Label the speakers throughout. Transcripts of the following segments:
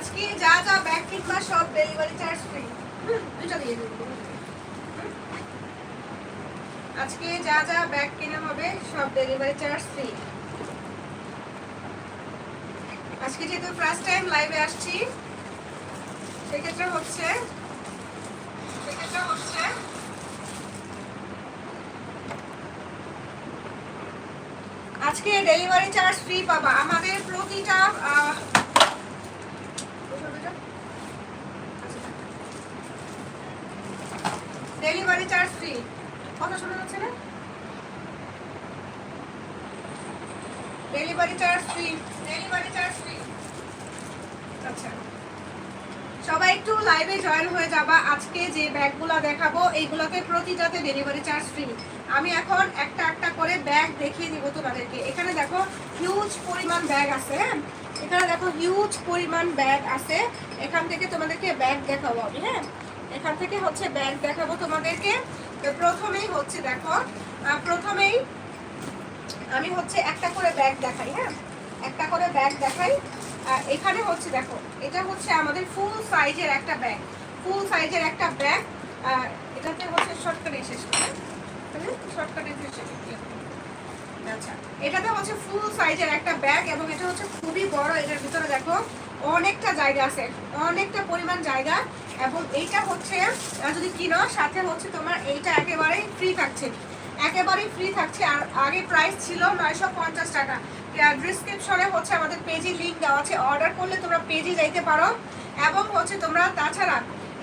Speaker 1: আজকে যা যা ব্যাগ কিনবা সব ডেলিভারি চার্জ ফ্রি দুটো দিয়ে আজকে যা যা ব্যাগ কেনা হবে, সব ডেলিভারি চার্জ ফ্রি আজকে যেহেতু ফার্স্ট টাইম লাইভে আসছি, সেক্ষেত্রে হচ্ছে সেক্ষেত্রে হচ্ছে, আজকে ডেলিভারি চার্জ ফ্রি পাবা। আমাদের প্রতিটা ফ্রি কথা শোনা যাচ্ছে না? Delivery charge free delivery charge free আচ্ছা। সবাই একটু লাইভে জয়েন হয়ে যাবা। আজকে যে ব্যাগগুলো দেখাবো এইগুলোতে প্রতিটাতে ডেলিভারি চার্জ ফ্রি আমি এখন একটা একটা করে ব্যাগ দেখিয়ে দিব তোমাদেরকে। এখানে দেখো হিউজ পরিমাণ ব্যাগ আছে হ্যাঁ? এখানে দেখো হিউজ পরিমাণ ব্যাগ আছে। এখান থেকে তোমাদেরকে ব্যাগ দেখাবো আমি হ্যাঁ? এখান থেকে হচ্ছে ব্যাগ দেখাবো তোমাদেরকে। প্রথমেই হচ্ছে দেখো প্রথমেই আমি হচ্ছে একটা করে ব্যাগ দেখাই হ্যাঁ? একটা করে ব্যাগ দেখাই। এখানে হচ্ছে দেখো, এটা হচ্ছে আমাদের ফুল সাইজের একটা ব্যাগ। ফুল সাইজের একটা ব্যাগ এটাতে হচ্ছে শর্টকাটে শেষ শর্টকাটে আচ্ছা এটাতে হচ্ছে ফুল সাইজের একটা ব্যাগ এবং এটা হচ্ছে খুবই বড়। এটার ভিতরে দেখো, অনেকটা জায়গা আছে। অনেকটা পরিমাণ জায়গা। এবং এইটা হচ্ছে যদি কিনো, সাথে হচ্ছে তোমার এইটা একেবারেই ফ্রি থাকছে। একেবারেই ফ্রি থাকছে, আর আগে প্রাইস ছিল নয়শো পঞ্চাশ টাকা। ডিসক্রিপশনে হচ্ছে আমাদের পেজে লিঙ্ক দেওয়া আছে। অর্ডার করলে তোমরা পেজে যাইতে পারো। এবং হচ্ছে তোমরা তাছাড়া,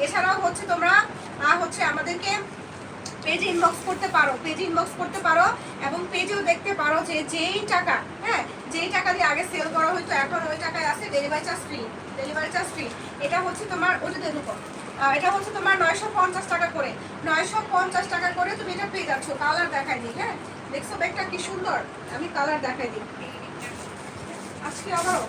Speaker 1: এছাড়াও হচ্ছে তোমরা হচ্ছে আমাদেরকে পেজ ইনবক্স করতে পারো। পেজ ইনবক্স করতে পারো এবং পেজেও দেখতে পারো যে যেই টাকা হ্যাঁ যেই টাকা দিয়ে আগে সেল করা হতো এখন ওই টাকায় আছে delivery charge free delivery charge free এটা হচ্ছে তোমার ঢুকো আহ, এটা হচ্ছে তোমার নয়শো পঞ্চাশ টাকা করে। নয়শো পঞ্চাশ টাকা করে তুমি এটা পেয়ে যাচ্ছ কালার দেখাই দিই হ্যাঁ? দেখছ ব্যাগটা কি সুন্দর? আমি কালার দেখাই দিই। আজকে আবারও।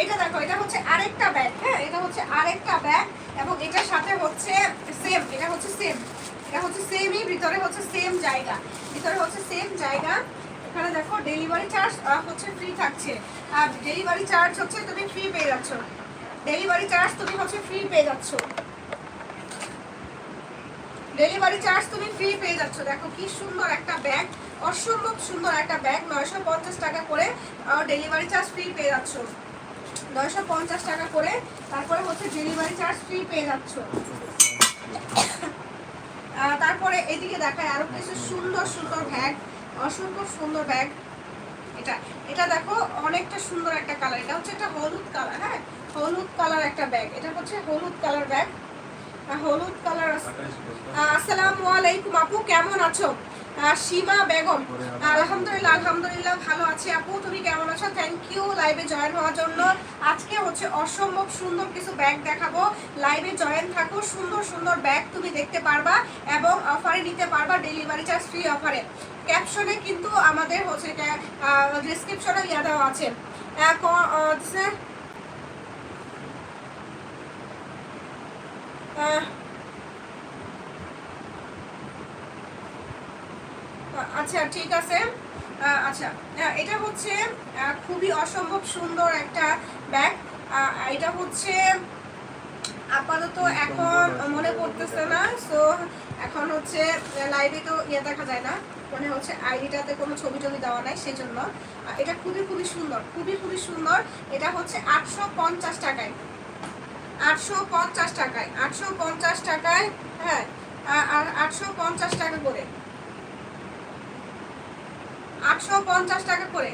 Speaker 1: এটা দেখো এটা হচ্ছে আরেকটা ব্যাগ হ্যাঁ? এটা হচ্ছে আরেকটা ব্যাগ এবং এটার সাথে হচ্ছে সেম এটা হচ্ছে সেম এটা হচ্ছে সেমই ভিতরে হচ্ছে সেম জায়গা। ভিতরে হচ্ছে সেম জায়গা। এখানে দেখো ডেলিভারি চার্জ হচ্ছে ফ্রি থাকছে। আর ডেলিভারি চার্জ হচ্ছে তুমি ফ্রি পেয়ে যাচ্ছ। ডেলিভারি চার্জ তুমি হচ্ছে ফ্রি পেয়ে যাচ্ছ। ডেলিভারি চার্জ তুমি ফ্রি পেয়ে যাচ্ছ। দেখো কি সুন্দর একটা ব্যাগ অসম্ভব সুন্দর একটা ব্যাগ নয়শো পঞ্চাশ টাকা করে ডেলিভারি চার্জ ফ্রি পেয়ে যাচ্ছ। নয়শো পঞ্চাশ টাকা করে, তারপরে হচ্ছে ডেলিভারি চার্জ ফ্রি পেয়ে যাচ্ছ। তারপরে এদিকে দেখায় আরও কিছু সুন্দর সুন্দর ব্যাগ অসম্ভব সুন্দর ব্যাগ এটা এটা দেখো, অনেকটা সুন্দর একটা কালার এটা হচ্ছে একটা হলুদ কালার হ্যাঁ? হলুদ কালার একটা ব্যাগ এটা হচ্ছে হলুদ কালার ব্যাগ হলুদ কালার আসসালামু আলাইকুম আপু, কেমন আছো? সীমা বেগম, আলহামদুলিল্লাহ আলহামদুলিল্লাহ ভালো আছি আপু, তুমি কেমন আছো? থ্যাংক ইউ লাইভে জয়েন হওয়ার জন্য। আজকে হচ্ছে অসম্ভব সুন্দর কিছু ব্যাগ দেখাবো। লাইভে জয়েন থাকো, সুন্দর সুন্দর ব্যাগ তুমি দেখতে পারবা এবং অফারে নিতে পারবা ডেলিভারি চার্জ ফ্রি অফারে ক্যাপশনে কিন্তু আমাদের হচ্ছে ডিসক্রিপশনে ইয়া দেওয়া আছে আহ, ক- আহ, হচ্ছে, আহ, আচ্ছা ঠিক আছে। আচ্ছা এটা হচ্ছে খুবই অসম্ভব সুন্দর একটা ব্যাগ। এটা হচ্ছে আপাতত এখন মনে পড়তেছে না। সো এখন হচ্ছে লাইভে তো ইয়ে দেখা যায় না। মানে হচ্ছে আইডিটাতে কোনো ছবি টবি দেওয়া নাই সেই জন্য এটা খুবই খুবই সুন্দর খুবই খুবই সুন্দর। এটা হচ্ছে আটশো পঞ্চাশ টাকায় আটশো পঞ্চাশ টাকায়, আটশো পঞ্চাশ টাকায় হ্যাঁ আর আটশো পঞ্চাশ টাকা করে। আটশো পঞ্চাশ টাকা করে।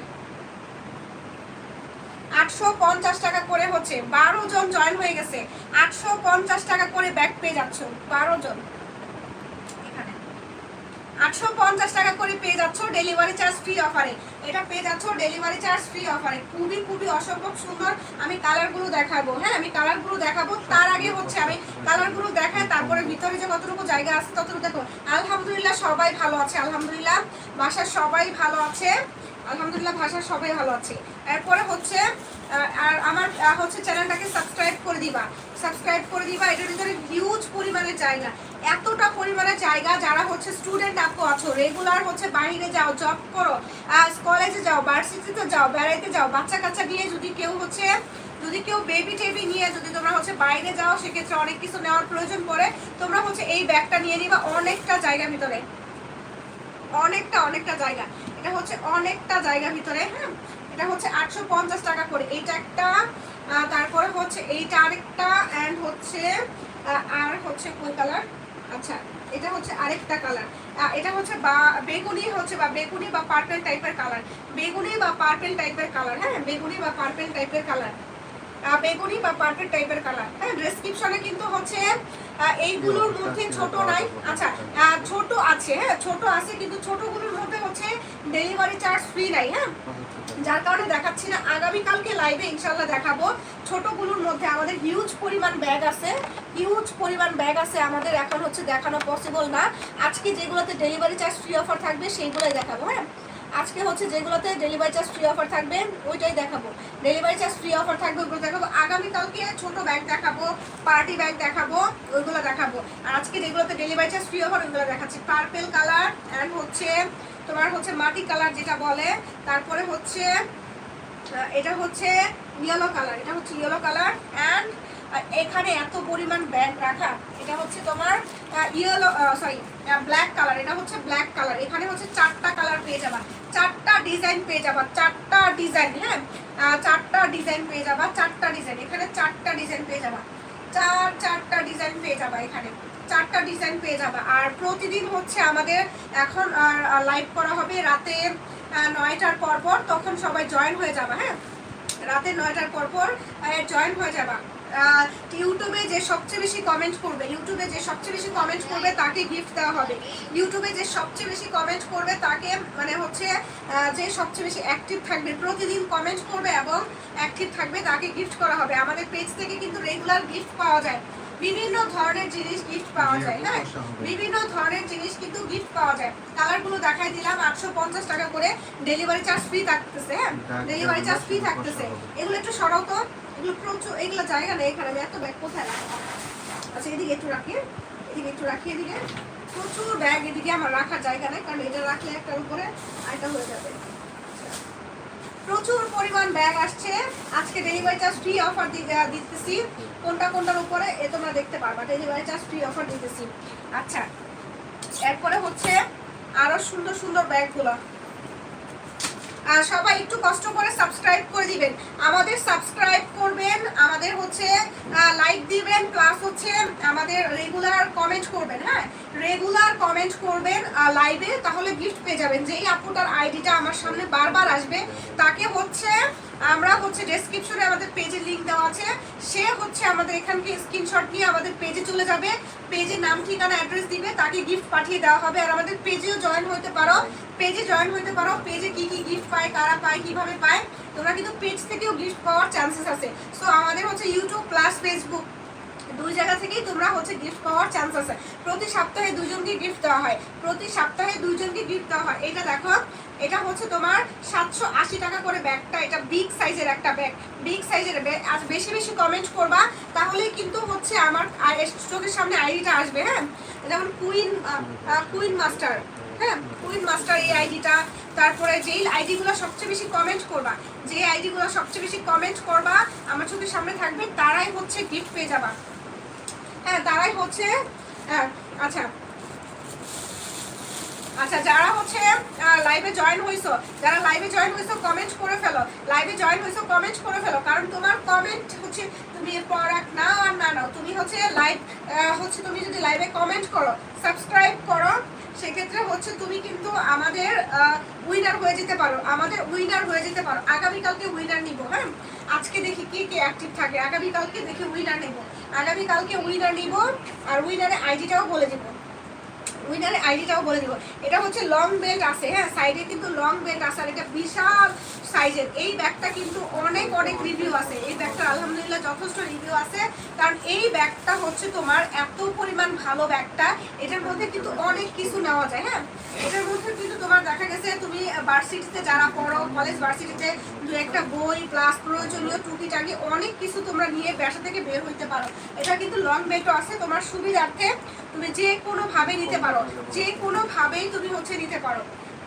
Speaker 1: আটশো পঞ্চাশ টাকা করে হচ্ছে বারো জন জয়েন হয়ে গেছে। আটশো পঞ্চাশ টাকা করে ব্যাগ পেয়ে যাচ্ছ, বারো জন। আটশো পঞ্চাশ টাকা করে পেয়ে যাচ্ছ ডেলিভারি চার্জ ফ্রি অফারে। এটা পেয়ে যাচ্ছ ডেলিভারি চার্জ ফ্রি অফারে খুবই খুবই অসম্ভব সুন্দর আমি কালারগুলো দেখাবো। হ্যাঁ আমি কালারগুলো দেখাবো। তার আগে হচ্ছে আমি কালারগুলো দেখাই, তারপরে ভিতরে যে কতটুকু জায়গা আছে ততটুকু দেখো। আলহামদুলিল্লাহ সবাই ভালো আছে, আলহামদুলিল্লাহ বাসার সবাই ভালো আছে। আলহামদুলিল্লাহ ভাষার সবাই ভালো আছে। এরপরে হচ্ছে আর আমার হচ্ছে চ্যানেলটাকে সাবস্ক্রাইব সাবস্ক্রাইব করে দিবা। সাবস্ক্রাইব করে দিবা, এটার ভিতরে হিউজ পরিমাণে জায়গা। এতটা পরিমাণে জায়গা যারা হচ্ছে স্টুডেন্ট আপু আছো রেগুলার হচ্ছে বাইরে যাও জব করো কলেজে যাও ভার্সিটিতে যাও, বেড়াইতে যাও বাচ্চা কাচ্চা নিয়ে যদি কেউ হচ্ছে, যদি কেউ বেবি টেবি নিয়ে যদি তোমরা হচ্ছে বাইরে যাও, সেক্ষেত্রে অনেক কিছু নেওয়ার প্রয়োজন পড়ে। তোমরা হচ্ছে এই ব্যাগটা নিয়ে নিবা অনেকটা জায়গা ভিতরে। অনেকটা অনেকটা জায়গা। এটা হচ্ছে অনেকটা জায়গা ভিতরে হ্যাঁ? এটা হচ্ছে আটশো পঞ্চাশ টাকা করে। এইটা একটা তারপরে হচ্ছে এইটা আরেকটা অ্যান্ড হচ্ছে আর হচ্ছে কোন কালার আচ্ছা এটা হচ্ছে আরেকটা কালার এটা হচ্ছে বা বেগুনি হচ্ছে বা বেগুনি বা পার্পেল টাইপের কালার বেগুনি বা পার্পেল টাইপের কালার হ্যাঁ? বেগুনি বা পার্পেল টাইপের কালার বেগুনি বা পার্পেল টাইপের কালার হ্যাঁ ডেসক্রিপশনে কিন্তু হচ্ছে এইগুলোর মধ্যে ছোট নাই। আচ্ছা ছোট আছে হ্যাঁ? ছোট আছে কিন্তু ছোটগুলোর মধ্যে হচ্ছে ডেলিভারি চার্জ ফ্রি নাই হ্যাঁ? যার কারণে দেখাচ্ছি না আগামীকালকে লাইভে ইনশাল্লাহ দেখাবো। ছোটগুলোর মধ্যে আমাদের হিউজ পরিমাণ ব্যাগ আছে। হিউজ পরিমাণ ব্যাগ আছে আমাদের এখন হচ্ছে দেখানো পসিবল না। আজকে যেগুলোতে ডেলিভারি চার্জ ফ্রি অফার থাকবে সেইগুলোই দেখাবো হ্যাঁ? আজকে হচ্ছে যেগুলোতে ডেলিভারি চার্জ ফ্রি অফার থাকবে, ওইটাই দেখাবো। ডেলিভারি চার্জ ফ্রি অফার থাকবে, ওগুলো দেখাবো। আগামীকালকে ছোটো ব্যাগ দেখাবো পার্টি ব্যাগ দেখাবো, ওইগুলো দেখাবো। আর আজকে যেগুলোতে ডেলিভারি চার্জ ফ্রি অফার ওইগুলো দেখাচ্ছি। পার্পেল কালার অ্যান্ড হচ্ছে তোমার হচ্ছে মাটি কালার যেটা বলে, তারপরে হচ্ছে এটা হচ্ছে ইয়েলো কালার এটা হচ্ছে ইয়েলো কালার অ্যান্ড এখানে এত পরিমাণ ব্যাগ রাখা, এটা হচ্ছে তোমার ইয়েলো সরি ব্ল্যাক কালার এটা হচ্ছে ব্ল্যাক কালার এখানে হচ্ছে চারটা কালার পেয়ে যাবা, চারটা ডিজাইন পেয়ে যাবা, চারটা ডিজাইন হ্যাঁ চারটা ডিজাইন পেয়ে যাবা, চারটা ডিজাইন এখানে চারটা ডিজাইন পেয়ে যাবা, চার, চারটা ডিজাইন পেয়ে যাবা এখানে, চারটা ডিজাইন পেয়ে যাবা, আর প্রতিদিন হচ্ছে আমাদের এখন লাইভ করা হবে রাতে নয়টার পর পর তখন সবাই জয়েন হয়ে যাবা হ্যাঁ? রাতে নয়টার পর পর জয়েন হয়ে যাবা। ইউটিউবে যে সবচেয়ে বেশি কমেন্ট করবে, ইউটিউবে যে সবচেয়ে বেশি কমেন্ট করবে, তাকে গিফট দেওয়া হবে। ইউটিউবে যে সবচেয়ে বেশি কমেন্ট করবে, তাকে মানে হচ্ছে যে সবচেয়ে বেশি অ্যাক্টিভ থাকবে, প্রতিদিন কমেন্ট করবে এবং অ্যাক্টিভ থাকবে, তাকে গিফট করা হবে। আমাদের পেজ থেকে কিন্তু রেগুলার গিফট পাওয়া যায়। বিভিন্ন ধরনের জিনিস গিফট পাওয়া যায় হ্যাঁ বিভিন্ন ধরনের জিনিস কিন্তু গিফট পাওয়া যায়। কালারগুলো দেখাই দিলাম আটশো পঞ্চাশ টাকা করে ডেলিভারি চার্জ ফ্রি থাকতেছে হ্যাঁ? ডেলিভারি চার্জ ফ্রি থাকতেছে। এগুলো একটু সরাও তো এগুলো প্রচুর এগুলো জায়গা নেই এখানে আমি এত ব্যাগ কোথায় রাখব? আচ্ছা এদিকে একটু রাখি এদিকে একটু রাখি এদিকে। প্রচুর ব্যাগ এদিকে আমার রাখার জায়গা নেই কারণ এটা রাখলে একটার উপরে আরেকটা হয়ে যাবে। পরিমাণ ব্যাগ আসছে। আজকে ডেলিভারি চার্জ ফ্রি অফার দিতেছি। কোনটা কোনটার উপরে এ তোমরা দেখতে পারবা। ডেলিভারি চার্জ ফ্রি অফার দিতেছি। আচ্ছা এরপরে হচ্ছে আরও সুন্দর সুন্দর ব্যাগগুলো সবাই একটু কষ্ট করে সাবস্ক্রাইব করে দিবেন। আমাদের সাবস্ক্রাইব করবেন, আমাদের হচ্ছে লাইক দিবেন প্লাস হচ্ছে, আমাদের রেগুলার কমেন্ট করবেন হ্যাঁ? রেগুলার কমেন্ট করবেন লাইভে তাহলে গিফট পেয়ে যাবেন। যেই আপুটার আইডিটা আমার সামনে বারবার আসবে, তাকে হচ্ছে আমরা হচ্ছে ডেসক্রিপশনে আমাদের পেজের লিংক দেওয়া আছে। সে হচ্ছে আমাদের এখানকে স্ক্রিনশট নিয়ে আমাদের পেজে চলে যাবে। পেজে নাম, ঠিকানা অ্যাড্রেস দিবে, তাকে গিফট পাঠিয়ে দেওয়া হবে। আর আমাদের পেজেও জয়েন হতে পারো। পেজে জয়েন হতে পারো। পেজে কি কি গিফট পায়, কারা পায়, কীভাবে পায়, তোমরা কিন্তু পেজ থেকেও গিফট পাওয়ার চান্সেস আছে। সো আমাদের হচ্ছে ইউটিউব প্লাস ফেসবুক দুই জায়গা থেকেই তোমরা হচ্ছে গিফট পাওয়ার চান্স আছে। প্রতি সপ্তাহে দুজনকে গিফট দেওয়া হয়। প্রতি সপ্তাহে দুইজনকে গিফট দেওয়া হয়। এটা দেখো, এটা হচ্ছে তোমার সাতশো আশি টাকা করে ব্যাগটা। এটা বিগ সাইজের একটা ব্যাগ বিগ সাইজের ব্যাগ আজ বেশি বেশি কমেন্ট করবা, তাহলে কিন্তু হচ্ছে আমার চোখের সামনে আইডিটা আসবে হ্যাঁ? যেমন কুইন কুইন মাস্টার হ্যাঁ? কুইন মাস্টার এই আইডিটা তারপরে যেই আইডিগুলো সবচেয়ে বেশি কমেন্ট করবা যে আইডিগুলো সবচেয়ে বেশি কমেন্ট করবা, আমার চোখের সামনে থাকবে, তারাই হচ্ছে গিফট পেয়ে যাবা। হ্যাঁ তারাই হচ্ছে হ্যাঁ, আচ্ছা। আচ্ছা যারা হচ্ছে লাইভে জয়েন হইছো যারা লাইভে জয়েন হইছো কমেন্ট করে ফেলো। লাইভে জয়েন হইছো কমেন্ট করে ফেলো। কারণ তোমার কমেন্ট হচ্ছে তুমি প্রোডাক্ট নাও আর না নাও তুমি হচ্ছে লাইভ হচ্ছে তুমি যদি লাইভে কমেন্ট করো সাবস্ক্রাইব করো সেক্ষেত্রে হচ্ছে তুমি কিন্তু আমাদের উইনার হয়ে যেতে পারো। আমাদের উইনার হয়ে যেতে পারো। আগামীকালকে উইনার নিব হ্যাঁ? আজকে দেখি কে কে অ্যাক্টিভ থাকে। আগামীকালকে দেখি উইনার নেব। আগামীকালকে উইনার নিব, আর উইনারের আইডিটাও বলে দেবো। উইনারের আইডিটাও বলে দিব। এটা হচ্ছে লং বেল্ট আছে হ্যাঁ? সাইডে কিন্তু লং বেল্ট আছে, আর এটা বিশাল সাইজের। এই ব্যাগটা কিন্তু অনেক অনেক রিভিউ আছে। এই ব্যাগটা আলহামদুলিল্লাহ যথেষ্ট রিভিউ আছে। কারণ এই ব্যাগটা হচ্ছে তোমার এত পরিমাণ ভালো ব্যাগটা। এটার মধ্যে কিন্তু অনেক কিছু নেওয়া যায় হ্যাঁ? এটার মধ্যে কিন্তু তোমার দেখা গেছে, তুমি ভার্সিটিতে যারা পড়ো কলেজ ভার্সিটিতে দু একটা বই প্লাস প্রয়োজনীয় টুকিটাকি অনেক কিছু তোমরা নিয়ে বাসা থেকে বের হইতে পারো। এটা কিন্তু লং ব্যাগও আছে। তোমার সুবিধার্থে তুমি যে কোনো ভাবে নিতে পারো। যে কোনো ভাবেই তুমি হচ্ছে নিতে পারো।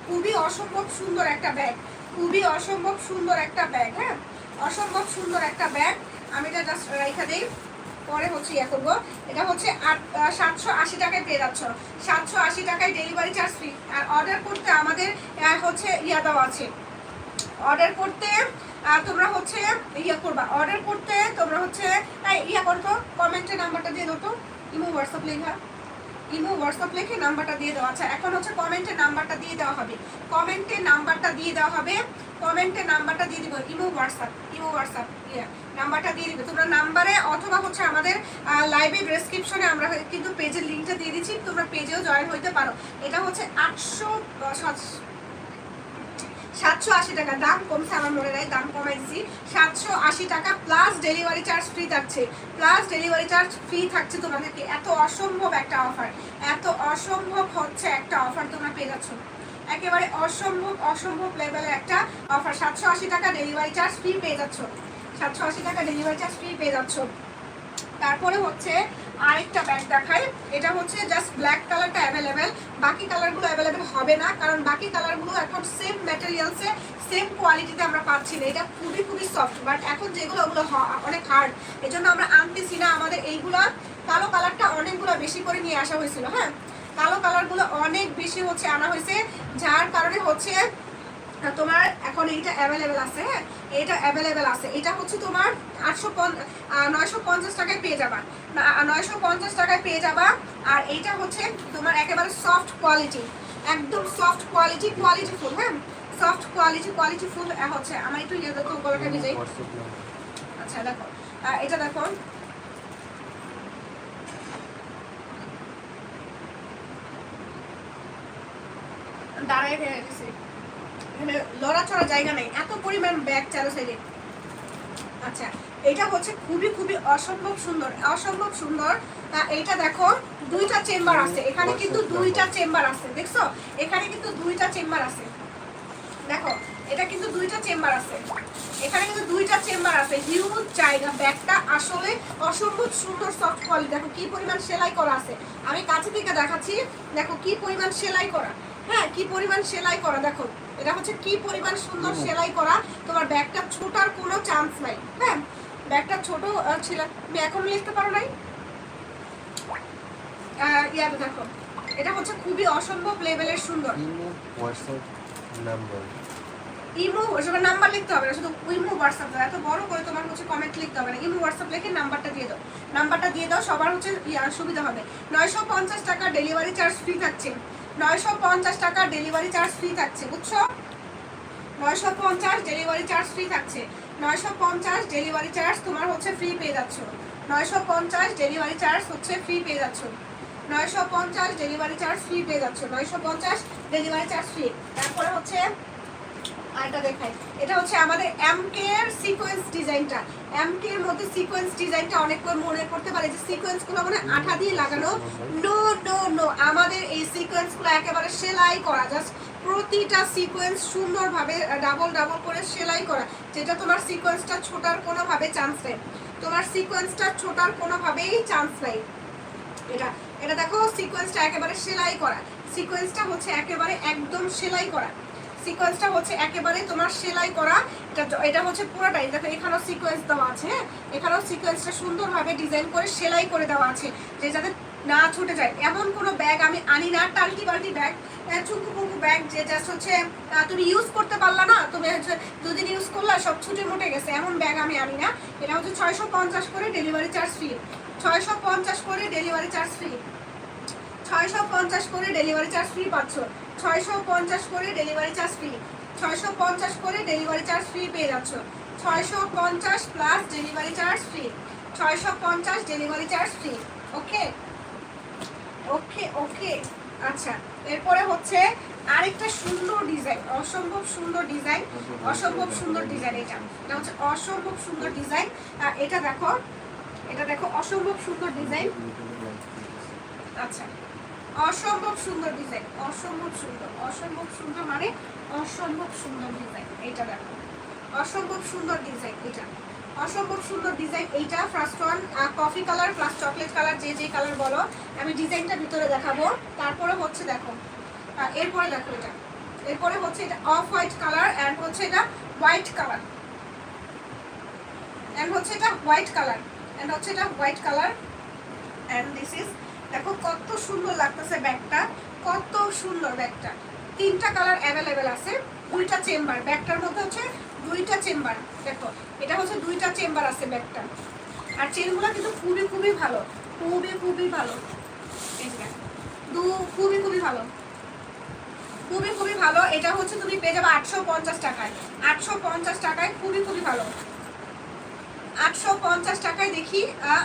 Speaker 1: খুবই অসম্ভব সুন্দর একটা ব্যাগ। খুবই অসম্ভব সুন্দর একটা ব্যাগ হ্যাঁ? অসম্ভব সুন্দর একটা ব্যাগ আমি এটা জাস্ট রেখে দিই। পরে হচ্ছে ইয়ে করব। এটা হচ্ছে আট সাতশো আশি টাকায় পেয়ে যাচ্ছ। সাতশো আশি টাকায় ডেলিভারি চার্জ ফ্রি আর অর্ডার করতে আমাদের হচ্ছে ইয়া দেওয়া আছে। অর্ডার করতে আহ, তোমরা হচ্ছে ইয়া করবা। অর্ডার করতে তোমরা হচ্ছে ইয়া করতো কমেন্টের নাম্বারটা দিয়ে দাও তো। ইমো হোয়াটসঅ্যাপ লেখা। ইমো হোয়াটসঅ্যাপ লিখে নাম্বারটা দিয়ে দেওয়া আচ্ছা এখন হচ্ছে কমেন্টে নাম্বারটা দিয়ে দেওয়া হবে। কমেন্টে নাম্বারটা দিয়ে দেওয়া হবে। কমেন্টে নাম্বারটা দিয়ে দিব। ইমো হোয়াটসঅ্যাপ ইমো হোয়াটসঅ্যাপ নাম্বারটা দিয়ে দিবে। তোমরা নাম্বারে অথবা হচ্ছে আমাদের লাইভে ডেসক্রিপশনে আমরা কিন্তু পেজের লিঙ্কটা দিয়ে দিচ্ছি। তোমরা পেজেও জয়েন হইতে পারো। এটা হচ্ছে আটশো সাতশো আশি টাকা। দাম কমছে আমার মনে নাই, দাম কমাই দিচ্ছি সাতশো আশি টাকা প্লাস ডেলিভারি চার্জ ফ্রি থাকছে। প্লাস ডেলিভারি চার্জ ফ্রি থাকছে তোমাদেরকে। এত অসম্ভব একটা অফার এত অসম্ভব হচ্ছে একটা অফার তোমরা পেয়ে যাচ্ছ। একেবারে অসম্ভব অসম্ভব লেভেলের একটা অফার সাতশো আশি টাকা ডেলিভারি চার্জ ফ্রি পেয়ে যাচ্ছ। সাতশো আশি টাকা ডেলিভারি চার্জ ফ্রি পেয়ে যাচ্ছ। তারপরে হচ্ছে আরেকটা ব্যাগ দেখাই। এটা হচ্ছে জাস্ট ব্ল্যাক কালারটা অ্যাভেলেবেল বাকি কালারগুলো অ্যাভেলেবেল হবে না, কারণ বাকি কালারগুলো এখন সেম ম্যাটেরিয়ালসে সেম কোয়ালিটিতে আমরা পাচ্ছি না। এটা খুবই খুবই সফট বাট এখন যেগুলো, ওগুলো অনেক হার্ড এই জন্য আমরা আনতেছি না আমাদের এইগুলো। কালো কালারটা অনেকগুলো বেশি করে নিয়ে আসা হয়েছিল হ্যাঁ? কালো কালারগুলো অনেক বেশি হচ্ছে, আনা হয়েছে, যার কারণে হচ্ছে তোমার এখন এইটা অ্যাভেলেবেল আছে হ্যাঁ? এটা অ্যাভেলেবেল আছে। এটা হচ্ছে তোমার আটশো নয়শো পঞ্চাশ টাকায় পেয়ে যাবা। নয়শো পঞ্চাশ টাকায় পেয়ে যাবা। আর এইটা হচ্ছে তোমার একেবারে সফট কোয়ালিটি একদম সফট কোয়ালিটি কোয়ালিটি ফুল হ্যাঁ? সফট কোয়ালিটি কোয়ালিটি ফুল হচ্ছে আমার একটু ইয়ে দেখো গলাটা ভিজাই আচ্ছা দেখো। এটা দেখো। দাঁড়ায় গেছে এখানে লড়াচড়া জায়গা নেই। এত পরিমাণ ব্যাগ চারো সাইডে আচ্ছা এটা হচ্ছে খুবই খুবই অসম্ভব সুন্দর অসম্ভব সুন্দর। তা এইটা দেখো, দুইটা চেম্বার আছে। এখানে কিন্তু দুইটা চেম্বার আছে, দেখছ? এখানে কিন্তু দুইটা চেম্বার আছে। দেখো, এটা কিন্তু দুইটা চেম্বার আছে। এখানে কিন্তু দুইটা চেম্বার আছে। হিউজ জায়গা, ব্যাগটা আসলে অসম্ভব সুন্দর সফট কোয়ালিটি দেখো, কি পরিমাণ সেলাই করা আছে। আমি কাছে থেকে দেখাচ্ছি, দেখো, কি পরিমাণ সেলাই করা। হ্যাঁ কি পরিমাণ সেলাই করা, দেখো। এটা হচ্ছে কি পরিমাণ সুন্দর সেলাই করা? তোমার ব্যাগটা ছোটার কোনো চান্স নাই। হ্যাঁ? ব্যাগটা ছোট ছিল তুমি এখন লিখতে পারো নাই? ইয়াটা দেখো। এটা হচ্ছে খুবই অসম্ভব লেভেলের সুন্দর।
Speaker 2: হোয়াটসঅ্যাপ নাম্বার
Speaker 1: ইমো ওসবের নাম্বার লিখতে হবে না শুধু ইমো হোয়াটসঅ্যাপ দাও। এত বড় করে তোমার হচ্ছে কমেন্ট লিখতে হবে না। ইমো হোয়াটসঅ্যাপ লিখে নাম্বারটা দিয়ে দাও। নাম্বারটা দিয়ে দাও সবার হচ্ছে সুবিধা হবে। নয়শো পঞ্চাশ টাকা ডেলিভারি চার্জ ফ্রি থাকছে। নয়শো পঞ্চাশ টাকা ডেলিভারি চার্জ ফ্রি থাকছে, বুঝছ? নয়শো পঞ্চাশ ডেলিভারি চার্জ ফ্রি থাকছে। নয়শো পঞ্চাশ ডেলিভারি চার্জ তোমার হচ্ছে ফ্রি পেয়ে যাচ্ছ। নয়শো পঞ্চাশ ডেলিভারি চার্জ হচ্ছে ফ্রি পেয়ে যাচ্ছ। নয়শো পঞ্চাশ ডেলিভারি চার্জ ফ্রি পেয়ে যাচ্ছ। নয়শো পঞ্চাশ ডেলিভারি চার্জ ফ্রি তারপরে হচ্ছে আরেকটা দেখাই। এটা হচ্ছে আমাদের এম কে এর সিকোয়েন্স ডিজাইনটা এম কে এর মধ্যে সিকোয়েন্স ডিজাইনটা অনেক করে মনে করতে পারে। যে সিকোয়েন্সগুলো মানে আঠা দিয়ে লাগানো। নো নো নো আমাদের এই সিকোয়েন্সগুলো একেবারে সেলাই করা। জাস্ট প্রতিটা সিকোয়েন্স সুন্দরভাবে ডাবল ডাবল করে সেলাই করা। যেটা তোমার সিকোয়েন্সটা ছোটার কোনোভাবে চান্স নেই। তোমার সিকোয়েন্সটা ছোটার কোনোভাবেই চান্স নেই। এটা এটা দেখো সিকোয়েন্সটা একেবারে সেলাই করা। সিকোয়েন্সটা হচ্ছে একেবারে একদম সেলাই করা। সিকোয়েন্সটা হচ্ছে একেবারে তোমার সেলাই করা। এটা এটা হচ্ছে পুরোটাই। দেখো, এখানেও সিকোয়েন্স দেওয়া আছে হ্যাঁ? এখানেও সিকোয়েন্সটা সুন্দরভাবে ডিজাইন করে সেলাই করে দেওয়া আছে, যে যাতে না ছুটে যায়। এমন কোনো ব্যাগ আমি আনি না টাল্টি বাল্টি ব্যাগ চুকু পুকু ব্যাগ যে জাস্ট হচ্ছে তুমি ইউজ করতে পারলা না, তুমি হচ্ছে দুদিন ইউজ করলা, সব ছুটে মুটে গেছে। এমন ব্যাগ আমি আনি না। এটা হচ্ছে ছয়শো পঞ্চাশ করে ডেলিভারি চার্জ ফ্রি ছয়শো পঞ্চাশ করে ডেলিভারি চার্জ ফ্রি ছয়শো পঞ্চাশ করে ডেলিভারি চার্জ ফ্রি পাচ্ছ। ছয়শো পঞ্চাশ করে ডেলিভারি চার্জ ফ্রি ছয়শো পঞ্চাশ করে ডেলিভারি চার্জ ফ্রি পেয়ে যাচ্ছ। ছয়শো পঞ্চাশ প্লাস ডেলিভারি চার্জ ফ্রি ছয়শো পঞ্চাশ delivery charge free okay okay okay আচ্ছা এরপরে হচ্ছে আরেকটা সুন্দর ডিজাইন অসম্ভব সুন্দর ডিজাইন অসম্ভব সুন্দর ডিজাইন এটা। এটা হচ্ছে অসম্ভব সুন্দর ডিজাইন এটা দেখো এটা দেখো অসম্ভব সুন্দর ডিজাইন আচ্ছা। অসম্ভব সুন্দর ডিজাইন অসম্ভব সুন্দর অসম্ভব সুন্দর মানে অসম্ভব সুন্দর ডিজাইন এইটা দেখো। অসম্ভব সুন্দর ডিজাইন এটা। অসম্ভব সুন্দর ডিজাইন এইটা first one coffee colour plus chocolate colour যে যে কালার বলো, আমি ডিজাইনটা ভিতরে দেখাবো। তারপরে হচ্ছে দেখো এরপরে দেখো এটা। এরপরে হচ্ছে এটা অফ হোয়াইট কালার অ্যান্ড হচ্ছে এটা হোয়াইট কালার অ্যান্ড হচ্ছে এটা হোয়াইট কালার অ্যান্ড হচ্ছে এটা white colour and this is দেখো কত সুন্দর লাগতেছে ব্যাগটা, কত সুন্দর ব্যাগটা। তিনটা কালার অ্যাভেলেবেল আছে, দুইটা চেম্বার। ব্যাগটার মধ্যে হচ্ছে দুইটা চেম্বার। দেখো, এটা হচ্ছে দুইটা চেম্বার আছে ব্যাগটা। আর চেনগুলো কিন্তু খুবই খুবই ভালো, খুবই খুবই ভালো। দু, খুবই খুবই ভালো। খুবই খুবই ভালো। এটা হচ্ছে তুমি পেয়ে যাবে আটশো পঞ্চাশ টাকায়। আটশো পঞ্চাশ টাকায় খুবই খুবই ভালো। আটশো পঞ্চাশ টাকায় দেখি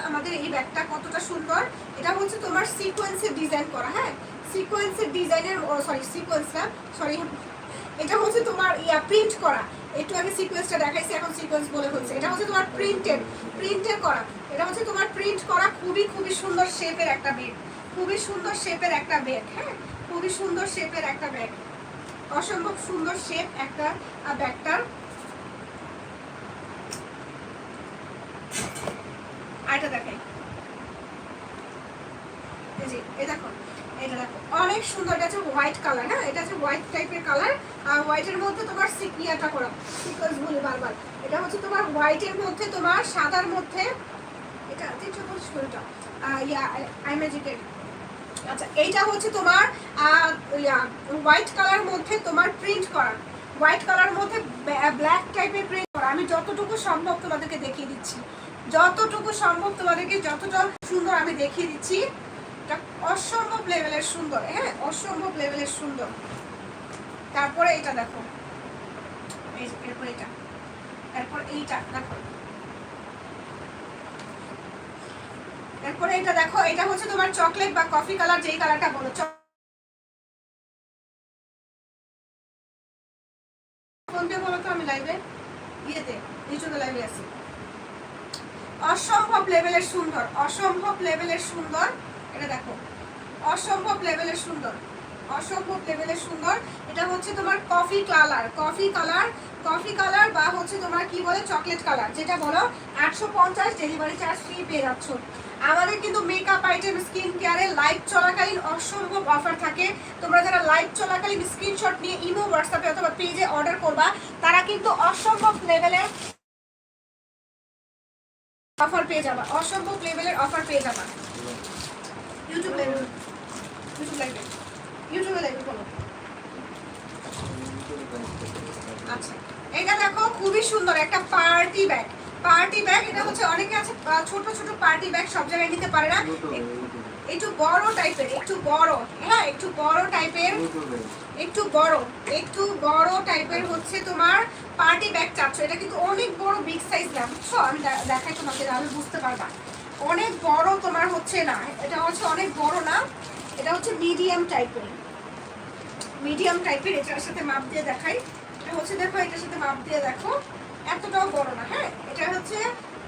Speaker 1: আমাদের এই ব্যাগটা কতটা সুন্দর। এটা হচ্ছে তোমার সিকোয়েন্সের ডিজাইন করা হ্যাঁ? সিকোয়েন্সের ডিজাইনের সরি সিকোয়েন্স সরি এটা হচ্ছে তোমার, ইয়া প্রিন্ট করা। একটু আগে সিকোয়েন্সটা দেখাইছি, এখন সিকোয়েন্স বলে হচ্ছে। এটা হচ্ছে তোমার প্রিন্টেড প্রিন্টের করা। এটা হচ্ছে তোমার প্রিন্ট করা খুবই খুবই সুন্দর শেপের একটা ব্যাগ খুবই সুন্দর শেপের একটা ব্যাগ হ্যাঁ? খুবই সুন্দর শেপের একটা ব্যাগ অসম্ভব সুন্দর শেপ একটা ব্যাগটার আরেকটা দেখাই এই যে এই দেখো এটা দেখো সুন্দর, এটা হচ্ছে হোয়াইট কালার হ্যাঁ? এটা হচ্ছে হোয়াইট টাইপের কালার আর হোয়াইটের মধ্যে তোমার সিকিয়াটা করা সিকোয়েন্স বলি বারবার। এটা হচ্ছে তোমার হোয়াইটের মধ্যে তোমার সাদার মধ্যে, এটা পঁচিশ কোটিটা ইয়া আই ম্যাজিকের আচ্ছা এইটা হচ্ছে তোমার ইয়া হোয়াইট কালার মধ্যে তোমার প্রিন্ট করা। হোয়াইট কালার মধ্যে ব্ল্যাক টাইপের প্রিন্ট করা। আমি যতটুকু সম্ভব তোমাদেরকে দেখিয়ে দিচ্ছি। যতটুকু সম্ভব তোমাদেরকে, যতটা সুন্দর আমি দেখিয়ে দিচ্ছি অসম্ভব লেভেলের সুন্দর হ্যাঁ? অসম্ভব লেভেলের সুন্দর। তারপরে এটা দেখো। এরপর এটা এরপর এইটা, দেখো। এরপরে এটা দেখো এটা হচ্ছে তোমার চকলেট বা কফি কালার, যেই কালারটা বলো। কোনটা বলো তো আমি লাইভে ইয়েতে নিচুতে লাইভে আছি। অসম্ভব লেভেলের সুন্দর, অসম্ভব লেভেলের সুন্দর। এটা দেখো। সুন্দর। অসম্ভব লেভেলের সুন্দর। এটা হচ্ছে তোমার coffee colour coffee colour coffee colour বা হচ্ছে তোমার কি বলে চকলেট কালার যেটা বলো, আটশো পঞ্চাশ ডেলিভারি চার্জ ফ্রি পেয়ে যাচ্ছ। আমাদের কিন্তু মেকআপ আইটেম স্কিন কেয়ারে লাইভ চলাকালীন অসম্ভব অফার থাকে। তোমরা যারা লাইভ চলাকালীন স্ক্রিনশট নিয়ে ইমো হোয়াটসঅ্যাপে অথবা পেজে অর্ডার করবা, তারা কিন্তু অসম্ভব লেভেলের অফার পেয়ে যাবা। অসম্ভব লেভেলের অফার পেয়ে যাবা। ইউটিউব লাইভে ইউটিউবে আচ্ছা এটা দেখো খুবই সুন্দর একটা পার্টি ব্যাগ। পার্টি ব্যাগ এটা হচ্ছে অনেকে আছে ছোট ছোট পার্টি ব্যাগ সব জায়গায় নিতে পারে না। একটু বড় টাইপের একটু বড় হ্যাঁ একটু বড় টাইপের একটু বড় একটু বড় টাইপের হচ্ছে তোমার পার্টি ব্যাগ চাচ্ছ। এটা কিন্তু অনেক বড় বিগ সাইজ না বুঝছ? আমি দেখাই তোমাকে তাহলে বুঝতে পারবা। অনেক বড় তোমার হচ্ছে না এটা হচ্ছে অনেক বড় না। এটা হচ্ছে মিডিয়াম টাইপের মিডিয়াম টাইপের এটার সাথে মাপ দিয়ে দেখাই। এটা হচ্ছে, দেখো, এটার সাথে মাপ দিয়ে দেখো। এতটাও বড় না হ্যাঁ? এটা হচ্ছে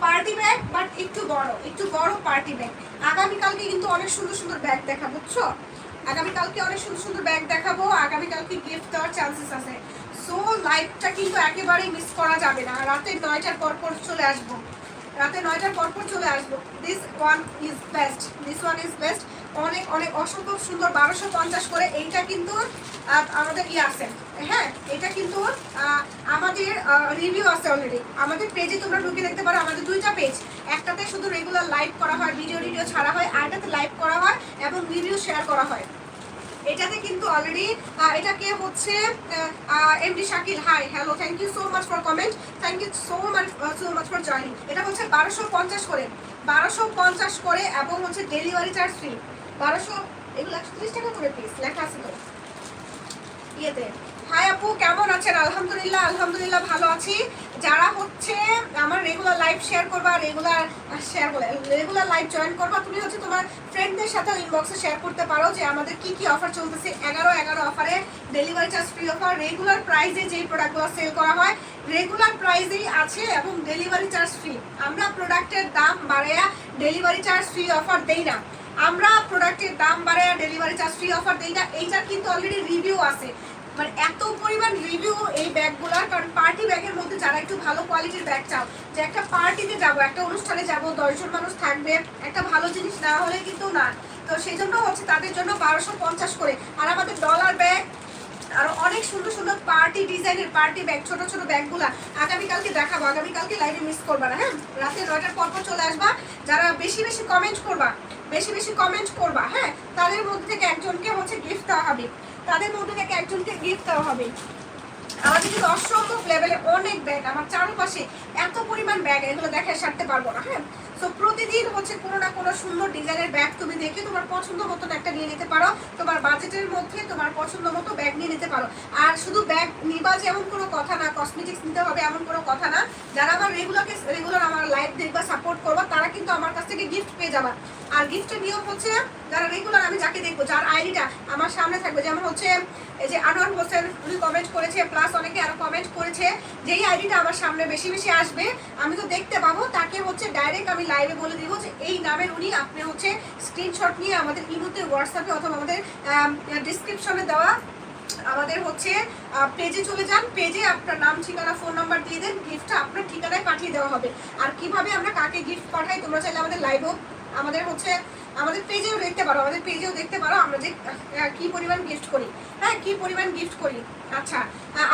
Speaker 1: পার্টি ব্যাগ বাট একটু বড় একটু বড় পার্টি ব্যাগ আগামীকালকে কিন্তু অনেক সুন্দর সুন্দর ব্যাগ দেখা, বুঝছ? আগামীকালকে অনেক সুন্দর সুন্দর ব্যাগ দেখাবো। আগামীকালকে গিফট দেওয়ার চান্সেস আছে। সো লাইভটা কিন্তু একেবারেই মিস করা যাবে না। রাতে নয়টার পর পর চলে আসব। রাতে নয়টার পর পর চলে আসব। This one is best this one is best অনেক অনেক অসম্ভব সুন্দর বারোশো পঞ্চাশ করে এইটা কিন্তু আমাদের ইয়ে আছে। হ্যাঁ এটা কিন্তু আমাদের রিভিউ আছে অলরেডি আমাদের পেজে তোমরা ঢুকে দেখতে পারো আমাদের দুইটা পেজ একটাতে শুধু রেগুলার লাইভ করা হয় ভিডিও টিডিও ছাড়া হয় আরেকটাতে লাইভ করা হয় এবং রিভিউ শেয়ার করা হয়। এটাতে কিন্তু অলরেডি এটাকে হচ্ছে MD Shakil hi hello thank you so much for comment thank you so much so much for joining এটা হচ্ছে বারোশো পঞ্চাশ করে। বারোশো পঞ্চাশ করে এবং হচ্ছে ডেলিভারি চার্জ ফ্রি শেয়ার করতে পারো যে আমাদের কি কি অফার এগারো এগারো অফারে delivery charge free offer regular যেই প্রোডাক্টগুলো করা হয় রেগুলার আছে এবং ডেলিভারি চার্জ ফ্রি আমরা প্রোডাক্টের দাম বাড়াইয়া ডেলিভারি চার্জ ফ্রি অফার দেই না। আমরা প্রোডাক্টের দাম বাড়াইয়া ডেলিভারি চার্জ ফ্রি অফার দেই না, এইটার কিন্তু অলরেডি রিভিউ আছে। মানে এত পরিমাণ রিভিউ এই ব্যাগগুলোর, কারণ পার্টি ব্যাগের মধ্যে যারা একটু ভালো কোয়ালিটির ব্যাগ চাও, যে একটা পার্টিতে যাব, একটা অনুষ্ঠানে যাব, দশজন মানুষ থাকবে, একটা ভালো জিনিস না হলে কিন্তু না। তো সেই জন্য হচ্ছে তাদের জন্য বারোশো পঞ্চাশ করে। আর আমাদের ডলার ব্যাগ আর অনেক সুন্দর সুন্দর পার্টি ডিজাইনের পার্টি ব্যাগ ছোট ছোট ব্যাগগুলা। আগামীকালকে দেখাবো, আগামীকালকে লাইভে মিস করবা না হ্যাঁ? রাতে নয়টার পর পর চলে আসবা। যারা বেশি বেশি কমেন্ট করবা বেশি বেশি কমেন্ট করবা হ্যাঁ? তাদের মধ্যে থেকে একজনকে হচ্ছে গিফট দেওয়া হবে। তাদের মধ্যে থেকে একজনকে গিফট দেওয়া হবে। আমাদের কিন্তু অসম্ভব লেভেলে অনেক ব্যাগ আমার চারপাশে এত পরিমাণ ব্যাগ এগুলো দেখে সারতে পারব না হ্যাঁ? তো প্রতিদিন হচ্ছে কোনো না কোনো সুন্দর ডিজাইনের ব্যাগ তুমি দেখে তোমার পছন্দ মতন একটা নিয়ে নিতে পারো। তোমার বাজেটের মধ্যে তোমার পছন্দ মতো ব্যাগ নিয়ে নিতে পারো। আর শুধু ব্যাগ নিবা যে এমন কোনো কথা না কসমেটিক্স নিতে হবে এমন কোনো কথা না। যারা আমার রেগুলারকে রেগুলার আমার লাইফ দেখবা সাপোর্ট করবা, তারা কিন্তু আমার কাছ থেকে গিফট পেয়ে যাবা। আর গিফটের নিয়ম হচ্ছে যারা রেগুলার আমি যাকে দেখব, যার আইডিটা আমার সামনে থাকবে, যেমন হচ্ছে এই যে আনোয়ার হোসেন, উনি কমেন্ট করেছে প্লাস অনেকে আরও কমেন্ট করেছে, যেই আইডিটা আমার সামনে বেশি বেশি আসবে, আমি তো দেখতে পাবো, তাকে হচ্ছে ডাইরেক্ট আমি লাইভে বলে দিব যে এই নামের উনি আপনি হচ্ছে স্ক্রিনশট নিয়ে আমাদের ইমুতে হোয়াটসঅ্যাপে অথবা আমাদের ডিসক্রিপশনে দেওয়া আমাদের হচ্ছে পেজে চলে যান পেজে আপনার নাম, ঠিকানা ফোন নাম্বার দিয়ে দেন গিফটটা আপনার ঠিকানায় পাঠিয়ে দেওয়া হবে। আর কীভাবে আমরা কাকে গিফট পাঠাই, তোমরা চাইলে আমাদের লাইভও আমাদের হচ্ছে আমাদের পেজেও দেখতে পারো আমাদের পেজেও দেখতে পারো আমরা যে কি পরিমাণ গিফট করি। হ্যাঁ কি পরিমাণ গিফট করি? আচ্ছা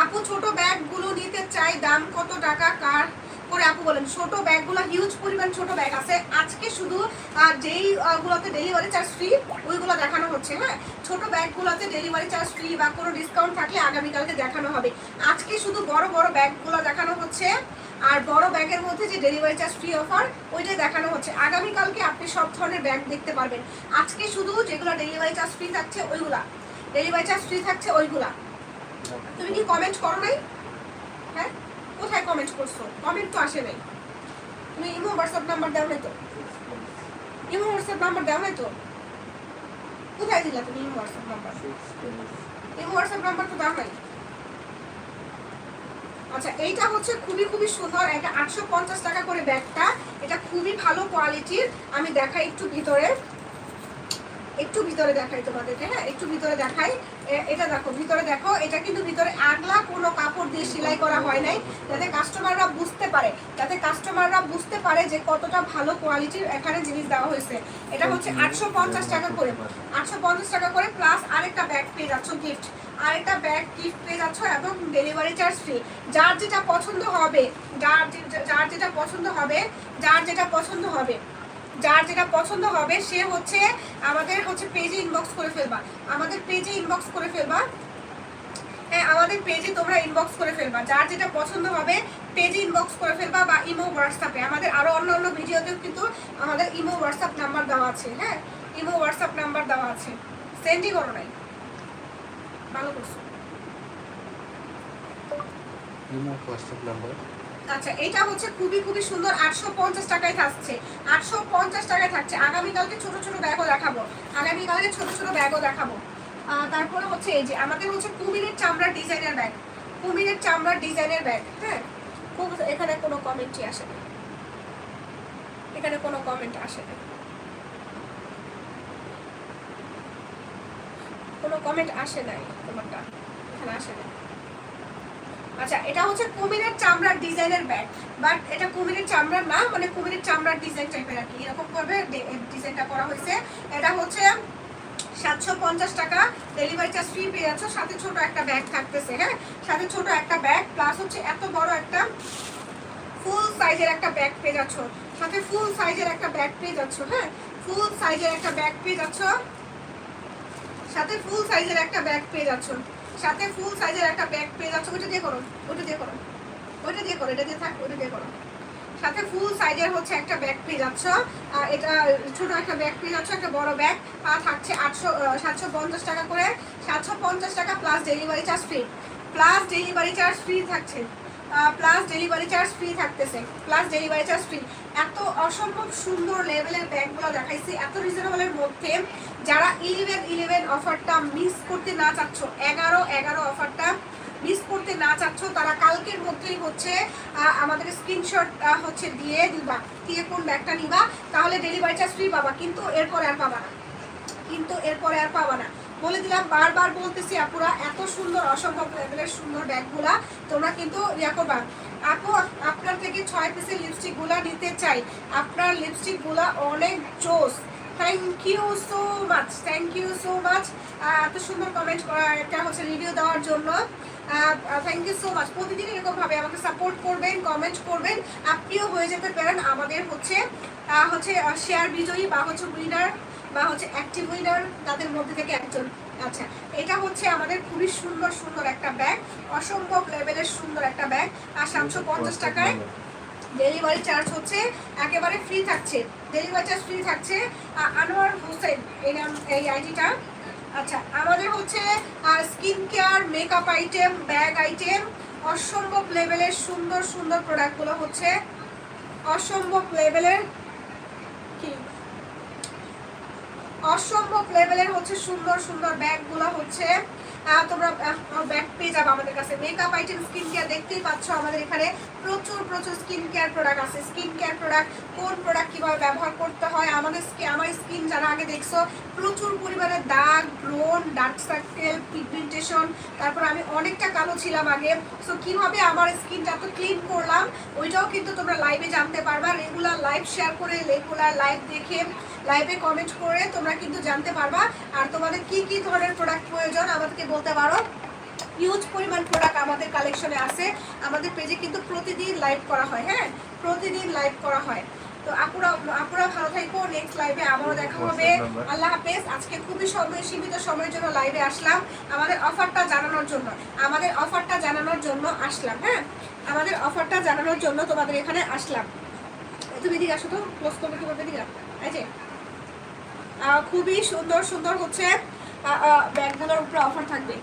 Speaker 1: আপু ছোট ব্যাগগুলো নিতে চাই দাম কত টাকা কার করে? আপু বলেন ছোট ব্যাগগুলো হিউজ পরিমাণ ছোট ব্যাগ আছে। আজকে শুধু আহ, যেই আহ, ডেলিভারি চার্জ ফ্রি ওইগুলো দেখানো হচ্ছে হ্যাঁ? ছোট ব্যাগগুলোতে ডেলিভারি চার্জ ফ্রি বা কোনো ডিসকাউন্ট থাকলে আগামীকালকে দেখানো হবে। আজকে শুধু বড় বড় ব্যাগগুলো দেখানো হচ্ছে। আর বড় ব্যাগের মধ্যে যে ডেলিভারি চার্জ ফ্রি অফার ওইটাই দেখানো হচ্ছে। আগামীকালকে আপনি সব ধরনের ব্যাগ দেখতে পারবেন। আজকে শুধু যেগুলো ডেলিভারি চার্জ ফ্রি থাকছে, ওইগুলা। ডেলিভারি চার্জ ফ্রি থাকছে, ওইগুলা। তুমি কি কমেন্ট করো নাই? হ্যাঁ? কোথায় কমেন্ট করছ? কমেন্ট তো আসে নাই। তুমি ইমো হোয়াটসঅ্যাপ নাম্বার দাও নাই তো? ইমো হোয়াটসঅ্যাপ নাম্বার দাও নাই তো? কোথায় দিলা তুমি Imo WhatsApp number Imo WhatsApp number তো দাও নাই। আচ্ছা এইটা হচ্ছে খুবই খুবই সুন্দর। এটা আটশো পঞ্চাশ টাকা করে ব্যাগটা। এটা খুবই ভালো কোয়ালিটির। আমি দেখাই একটু ভিতরে। একটু ভিতরে দেখাই তোমাদেরকে হ্যাঁ? একটু ভিতরে দেখাই। এটা দেখো, ভিতরে দেখো। এটা কিন্তু ভিতরে আগলা কোনো কাপড় দিয়ে সেলাই করা হয় নাই। যাতে কাস্টমাররা বুঝতে পারে, যাতে কাস্টমাররা বুঝতে পারে যে কতটা ভালো কোয়ালিটির এখানে জিনিস দেওয়া হয়েছে। এটা হচ্ছে আটশো পঞ্চাশ টাকা করে। আটশো পঞ্চাশ টাকা করে প্লাস আরেকটা ব্যাগ পেয়ে যাচ্ছ গিফট আরেকটা ব্যাগ গিফট পেয়ে যাচ্ছ এবং ডেলিভারি চার্জ ফ্রি যার যেটা পছন্দ হবে, যার যার যেটা পছন্দ হবে, যার যেটা পছন্দ হবে, যার যেটা পছন্দ হবে, সে হচ্ছে আমাদের হচ্ছে পেজে ইনবক্স করে ফেলবা। আমাদের পেজে ইনবক্স করে ফেলবা। হ্যাঁ আমাদের পেজে তোমরা ইনবক্স করে ফেলবা। যার যেটা পছন্দ হবে পেজে ইনবক্স করে ফেলবা বা ইমো হোয়াটসঅ্যাপে আমাদের আরও অন্য অন্য ভিডিওতেও কিন্তু আমাদের ইমো হোয়াটসঅ্যাপ নাম্বার দেওয়া আছে। হ্যাঁ ইমো হোয়াটসঅ্যাপ নাম্বার দেওয়া আছে। সেন্ডই করো নাই। ভালো করছ। আচ্ছা এটা হচ্ছে খুবই খুবই সুন্দর। আটশো পঞ্চাশ টাকায় থাকছে। আটশো পঞ্চাশ টাকায় থাকছে। আগামীকালকে ছোট ছোট ব্যাগও দেখাবো। আগামীকালকে ছোট ছোট ব্যাগও দেখাবো। তারপরে হচ্ছে এই যে আমাদের হচ্ছে কুমিরের চামড়ার ডিজাইনের ব্যাগ। কুমিরের চামড়ার ডিজাইনের ব্যাগ হ্যাঁ? খুব এখানে কোনো কমেন্টই আসে না। এখানে কোনো কমেন্ট আসে না। কোনো কমেন্ট আসে নাই তোমারটা এখানে আসে না আচ্ছা এটা হচ্ছে কুমিরের চামড়ার ডিজাইনের ব্যাগ বাট এটা কুমিরের চামড়ার না মানে কুমিরের চামড়ার ডিজাইন টাইপের আর কি। এরকম ভাবে ডিজাইনটা করা হয়েছে। এটা হচ্ছে সাতশো পঞ্চাশ টাকা। ডেলিভারি চার্জ ফ্রি পেয়ে যাচ্ছ। সাথে ছোট একটা ব্যাগ থাকতেছে হ্যাঁ? সাথে ছোট একটা ব্যাগ প্লাস হচ্ছে এত বড় একটা ফুল সাইজের একটা ব্যাগ পেয়ে যাচ্ছ। সাথে ফুল সাইজের একটা ব্যাগ পেয়ে যাচ্ছ হ্যাঁ? ফুল সাইজের একটা ব্যাগ পেয়ে যাচ্ছ। সাথে ফুল সাইজের একটা ব্যাগ পেয়ে যাচ্ছ। সাথে ফুল সাইজের একটা ব্যাগ পেয়ে যাচ্ছ ওইটা দিয়ে করো ওইটা দিয়ে করো ওইটা দিয়ে করো, এটা দিয়ে থাক ওইটা দিয়ে করো। সাথে ফুল সাইজের হচ্ছে একটা ব্যাগ পেয়ে যাচ্ছ এটা ছোট একটা ব্যাগ পেয়ে যাচ্ছ, একটা বড় ব্যাগ আর থাকছে আটশো সাতশো পঞ্চাশ টাকা করে, সাতশো পঞ্চাশ টাকা plus delivery charge free plus delivery charge free থাকছে প্লাস ডেলিভারি চার্জ ফ্রি থাকতেছে প্লাস ডেলিভারি চার্জ ফ্রি এত অসম্ভব সুন্দর লেভেলের ব্যাগগুলো দেখাইছি, এত রিজনেবলের মধ্যে যারা ইলেভেন ইলেভেন অফারটা মিস করতে না চাচ্ছ, এগারো এগারো অফারটা মিস করতে না চাচ্ছ, তারা কালকের মধ্যেই হচ্ছে আমাদের স্ক্রিনশট হচ্ছে দিয়ে দিবা, দিয়ে কোন ব্যাগটা নিবা, তাহলে ডেলিভারি চার্জ ফ্রি পাবা, কিন্তু এরপরে আর পাবা না। কিন্তু এরপরে আর পাবা না। বলে দিলাম, বারবার বলতেছি, আপুরা, এত সুন্দর, অসম্ভব লেভেলের সুন্দর ব্যাগগুলা। তোমরা কিন্তু ইয়া করবা আপু, আপনার থেকে ছয় পিসের লিপস্টিকগুলা নিতে চাই। আপনার লিপস্টিকগুলা অনেক জোস। Thank you so much thank you so much এত সুন্দর কমেন্ট একটা হচ্ছে রিভিউ দেওয়ার জন্য। থ্যাংক ইউ সো মাচ প্রতিদিন এরকমভাবে আমাকে সাপোর্ট করবেন কমেন্ট করবেন। আপনিও হয়ে যেতে পারেন আমাদের হচ্ছে হচ্ছে শেয়ার বিজয়ী বা হচ্ছে উইনার বা হচ্ছে অ্যাক্টিভ উইনার তাদের মধ্যে থেকে একজন আচ্ছা এটা হচ্ছে আমাদের খুবই সুন্দর সুন্দর একটা ব্যাগ অসম্ভব লেভেলের সুন্দর একটা ব্যাগ আর সাতশো পঞ্চাশ টাকায় ডেলিভারি চার্জ হচ্ছে একেবারে ফ্রি থাকছে ডেলিভারি চার্জ ফ্রি থাকছে। আনোয়ার হোসেন এই নাম এই আইডিটা। আচ্ছা আমাদের হচ্ছে skin care makeup item bag item অসম্ভব লেভেলের সুন্দর সুন্দর প্রোডাক্টগুলো হচ্ছে অসম্ভব লেভেলের কি? অসম্ভব লেভেলের হচ্ছে সুন্দর সুন্দর ব্যাগগুলো হচ্ছে। তোমরা ব্যাগ পেয়ে যাবে আমাদের কাছে। মেকআপ আইটেম স্কিন কেয়ার দেখতেই পাচ্ছ আমাদের এখানে প্রচুর প্রচুর স্কিন কেয়ার প্রোডাক্ট আছে। স্কিন কেয়ার প্রোডাক্ট কোন প্রোডাক্ট কীভাবে ব্যবহার করতে হয়, আমাদের আমার স্কিন যারা আগে দেখছ, প্রচুর পরিমাণে দাগ ব্রোন ডার্ক সার্কেল পিগমেন্টেশন তারপর আমি অনেকটা কালো ছিলাম আগে। সো কীভাবে আমার স্কিনটা এত ক্লিন করলাম, ওইটাও কিন্তু তোমরা লাইভে জানতে পারবা। রেগুলার লাইভ শেয়ার করে রেগুলার লাইভ দেখে লাইভে কমেন্ট করে তোমরা কিন্তু জানতে পারবা। আর তোমাদের কি কি ধরনের প্রোডাক্ট প্রয়োজন, আমাদেরকে বলতে পারো হিউজ পরিমাণ প্রোডাক্ট আমাদের কালেকশনে আছে। আমাদের পেজে কিন্তু প্রতিদিন লাইভ করা হয় হ্যাঁ? প্রতিদিন লাইভ করা হয়। তো আপুরা আপুরা ভালো থাকব নেক্সট লাইভে আবারও দেখা হবে। আল্লাহ হাফেজ। আজকে খুবই সময় সীমিত সময়ের জন্য লাইভে আসলাম। আমাদের অফারটা জানানোর জন্য। আমাদের অফারটা জানানোর জন্য আসলাম হ্যাঁ? আমাদের অফারটা জানানোর জন্য তোমাদের এখানে আসলাম। তুমি এদিকে আসো তো ক্লোজ করবে তোমার এদিকে। এই যে খুবই সুন্দর সুন্দর হচ্ছে। ব্যাগগুলোর উপরে অফার থাকবে।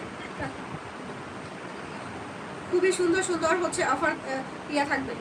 Speaker 1: খুবই সুন্দর সুন্দর হচ্ছে অফার ইয়া থাকবে।